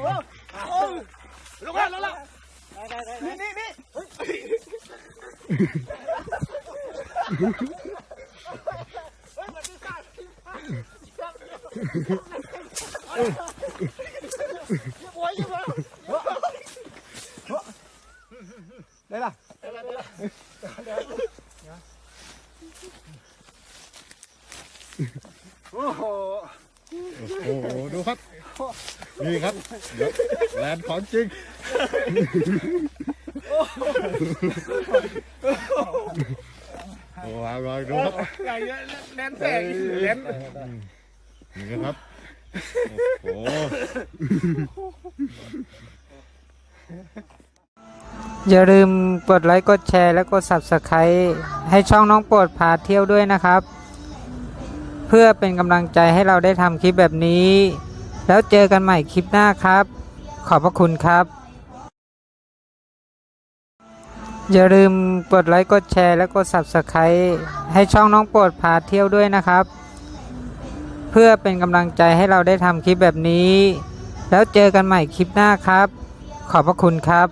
龙啊，龙龙，来来来，你你你，哈哈哈哈哈哈！我一会儿，来了，来了来了，来了，你看，哦。 โอ้โหดูครับ นี่ครับเดี๋ยวแลนด์ของจริง โอ้โหเอาลองดูครับใหญ่แน่นแตกแน่นนี่นะครับ โอ้โห อย่าลืมกดไลค์ กดแชร์ และกด Subscribe ให้ช่องน้องโปรดพาเที่ยวด้วยนะครับ เพื่อเป็นกำลังใจให้เราได้ทำคลิปแบบนี้ แล้วเจอกันใหม่คลิปหน้าครับ ขอบพระคุณครับ อย่าลืมกดไลค์กดแชร์และกด Subscribe ให้ช่องน้องโปรดพาเที่ยวด้วยนะครับ เพื่อเป็นกำลังใจให้เราได้ทำคลิปแบบนี้ แล้วเจอกันใหม่คลิปหน้าครับ ขอบพระคุณครับ